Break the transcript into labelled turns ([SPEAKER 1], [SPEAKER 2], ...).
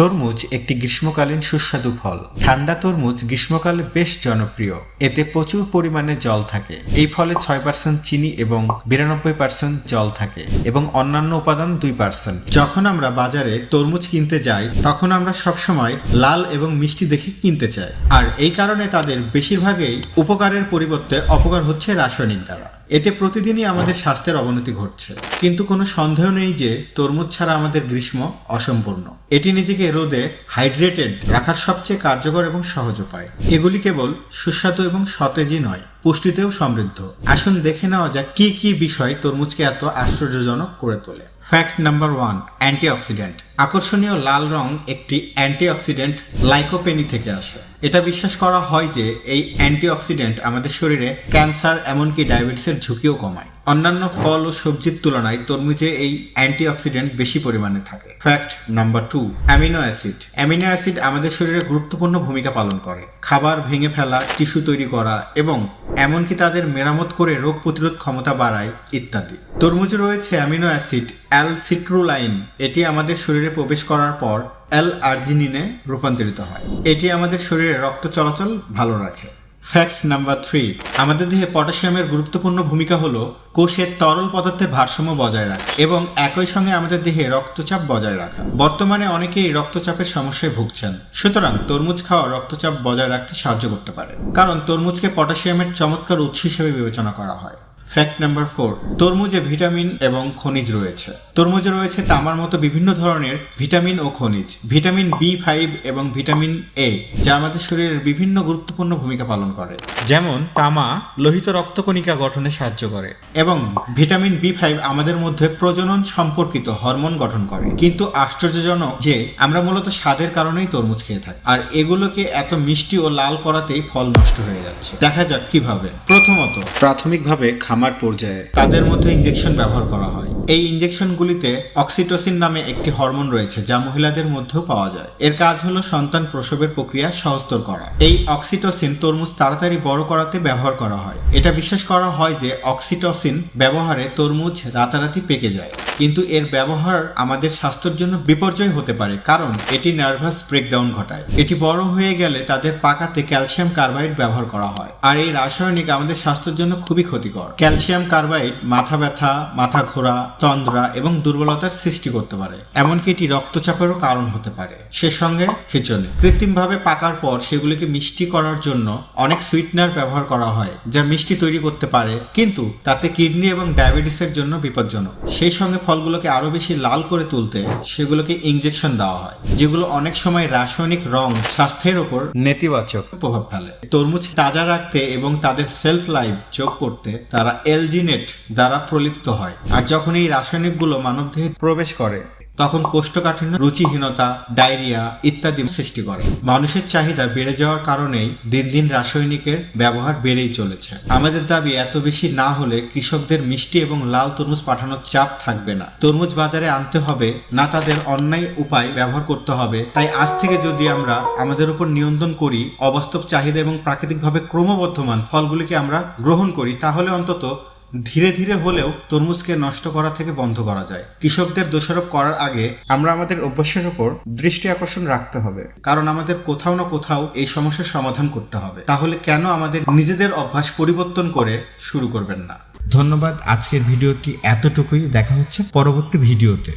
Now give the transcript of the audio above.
[SPEAKER 1] তরমুজ একটি গ্রীষ্মকালীন সুস্বাদু ফল। ঠান্ডা তরমুজ গ্রীষ্মকালে বেশ জনপ্রিয়। এতে প্রচুর পরিমাণে জল থাকে। এই ফলে ছয় পার্সেন্ট চিনি এবং বিরানব্বই পার্সেন্ট জল থাকে এবং অন্যান্য উপাদান দুই পার্সেন্ট। যখন আমরা বাজারে তরমুজ কিনতে যাই, তখন আমরা সবসময় লাল এবং মিষ্টি দেখে কিনতে চাই। আর এই কারণে তাদের বেশিরভাগই উপকারের পরিবর্তে অপকার হচ্ছে রাসায়নিক দ্বারা। এতে প্রতিদিনই আমাদের স্বাস্থ্যের অবনতি ঘটছে। কিন্তু কোনো সন্দেহ নেই যে তরমুজ ছাড়া আমাদের গ্রীষ্ম অসম্পূর্ণ। এটি নিজেকে রোদে হাইড্রেটেড রাখার সবচেয়ে কার্যকর এবং সহজ উপায়। এগুলি কেবল সুস্বাদু এবং সতেজই নয় পুষ্টিতেও সমৃদ্ধ। আসুন দেখে নেওয়া যাক কি কি বিষয় তরমুজকে এত আশ্চর্যজনক করে তোলে। ফ্যাক্ট নাম্বার ওয়ান অ্যান্টিঅক্সিডেন্ট আকর্ষণীয় লাল রং একটি অ্যান্টিঅক্সিডেন্ট লাইকোপেনি থেকে আসে। এটা বিশ্বাস করা হয় যে এই অ্যান্টিঅক্সিডেন্ট আমাদের শরীরে ক্যান্সার, এমনকি ডায়াবেটিসের ঝুঁকিও কমায়। অন্যান্য ফল ও সবজির তুলনায় তরমুজে এই অ্যান্টিঅক্সিডেন্ট বেশি পরিমাণে থাকে। Fact number two amino acid amino acid আমাদের শরীরে গুরুত্বপূর্ণ ভূমিকা পালন করে। খাবার ভেঙে ফেলা, টিস্যু তৈরি করা এবং এমনকি তাদের মেরামত করে রোগ প্রতিরোধ ক্ষমতা বাড়ায় ইত্যাদি। তরমুজে রয়েছে অ্যামিনো অ্যাসিড অ্যাল অ্যালসিট্রুলাইন এটি আমাদের শরীরে প্রবেশ করার পর অ্যাল আর্জিনিনে রূপান্তরিত হয়। এটি আমাদের শরীরে রক্ত চলাচল ভালো রাখে। ফ্যাক্ট নাম্বার থ্রি আমাদের দেহে পটাশিয়ামের গুরুত্বপূর্ণ ভূমিকা হল কোষের তরল পদার্থের ভারসাম্য বজায় রাখা এবং একই সঙ্গে আমাদের দেহে রক্তচাপ বজায় রাখা। বর্তমানে অনেকেই রক্তচাপের সমস্যায় ভুগছেন। সুতরাং তরমুজ খাওয়া রক্তচাপ বজায় রাখতে সাহায্য করতে পারে। কারণ তরমুজকে পটাশিয়ামের চমৎকার উৎস হিসেবে বিবেচনা করা হয়। ফ্যাক্ট নাম্বার ফোর তরমুজে ভিটামিন এবং খনিজ রয়েছে। তরমুজে রয়েছে তামার মতো বিভিন্ন ধরনের ভিটামিন ও খনিজ। ভিটামিন বি ফাইভ এবং ভিটামিন এ যা আমাদের শরীরের বিভিন্ন গুরুত্বপূর্ণ ভূমিকা পালন করে। যেমন, তামা লোহিত রক্তকণিকা গঠনে সাহায্য করে এবং ভিটামিন বি ফাইভ আমাদের মধ্যে প্রজনন সম্পর্কিত হরমোন গঠন করে। কিন্তু আশ্চর্যজনক যে, আমরা মূলত স্বাদের কারণেই তরমুজ খেয়ে থাকি। আর এগুলোকে এত মিষ্টি ও লাল করাতেই ফল নষ্ট হয়ে যাচ্ছে। দেখা যাক কীভাবে। প্রথমত, প্রাথমিকভাবে খামার পর্যায়ে তাদের মধ্যে ইঞ্জেকশন ব্যবহার করা হয়। এই ইঞ্জেকশনগুলিতে অক্সিটোসিন নামে একটি হরমোন রয়েছে, যা মহিলাদের মধ্যেও পাওয়া যায়। এর কাজ হলো সন্তান প্রসবের প্রক্রিয়া সহজতর করা। এই অক্সিটোসিন তরমুজ তাড়াতাড়ি বড় করাতে ব্যবহার করা হয়। এটা বিশ্বাস করা হয় যে অক্সিটোসিন ব্যবহারে তরমুজ রাতারাতি পেকে যায়। কিন্তু এর ব্যবহার আমাদের স্বাস্থ্যের জন্য বিপর্যয় হতে পারে, কারণ এটি নার্ভাস ব্রেকডাউন ঘটায়। এটি বড় হয়ে গেলে তাদের পাকাতে ক্যালসিয়াম কার্বাইড ব্যবহার করা হয়। আর এই রাসায়নিক আমাদের স্বাস্থ্যের জন্য খুবই ক্ষতিকর। ক্যালসিয়াম কার্বাইড, মাথা ব্যথা, মাথা ঘোরা তন্দ্রা এবং দুর্বলতার সৃষ্টি করতে পারে, এমনকি এটি রক্তচাপেরও কারণ হতে পারে। সে সঙ্গে খিচুনি কৃত্রিমভাবে পাকার পর সেগুলিকে মিষ্টি করার জন্য অনেক সুইটনার ব্যবহার করা হয়, যা মিষ্টি তৈরি করতে পারে, কিন্তু তাতে কিডনি এবং ডায়াবেটিসের জন্য বিপজ্জনক। সেই সঙ্গে ফলগুলোকে আরও বেশি লাল করে তুলতে সেগুলোকে ইনজেকশন দেওয়া হয়, যেগুলো অনেক সময় রাসায়নিক রং স্বাস্থ্যের ওপর নেতিবাচক প্রভাব ফেলে। তরমুজ তাজা রাখতে এবং তাদের সেলফ লাইফ যোগ করতে তারা এলজিনেট দ্বারা প্রলিপ্ত হয়, আর যখন এই রাসায়নিকগুলো মানবদেহে প্রবেশ করে, তখন কোষ্ঠকাঠিন্য, রুচিহীনতা, ডায়রিয়া ইত্যাদি সৃষ্টি করে। মানুষের চাহিদা বেড়ে যাওয়ার কারণেই দিন দিন রাসায়নিকের ব্যবহার বেড়েই চলেছে। আমাদের দাবি, এত বেশি না হলে কৃষকদের মিষ্টি এবং লাল তরমুজ পাঠানোর চাপ থাকবে না। তরমুজ বাজারে আনতে হবে, না তাদের অন্যায় উপায় ব্যবহার করতে হবে। তাই আজ থেকে যদি আমরা আমাদের উপর নিয়ন্ত্রণ করি, অবাস্তব চাহিদা এবং প্রাকৃতিকভাবে ক্রমবর্ধমান ফলগুলিকে আমরা গ্রহণ করি, তাহলে অন্তত ধীরে ধীরে হলেও তরমুজকে নষ্ট করা থেকে বন্ধ করা যায়। কৃষকদের দোষারোপ করার আগে আমরা আমাদের অভ্যাসের উপর দৃষ্টি আকর্ষণ রাখতে হবে। কারণ আমাদের কোথাও না কোথাও এই সমস্যার সমাধান করতে হবে। তাহলে কেন আমাদের নিজেদের অভ্যাস পরিবর্তন করে শুরু করবেন না? ধন্যবাদ। আজকের ভিডিওটি এতটুকুই। দেখা হচ্ছে পরবর্তী ভিডিওতে।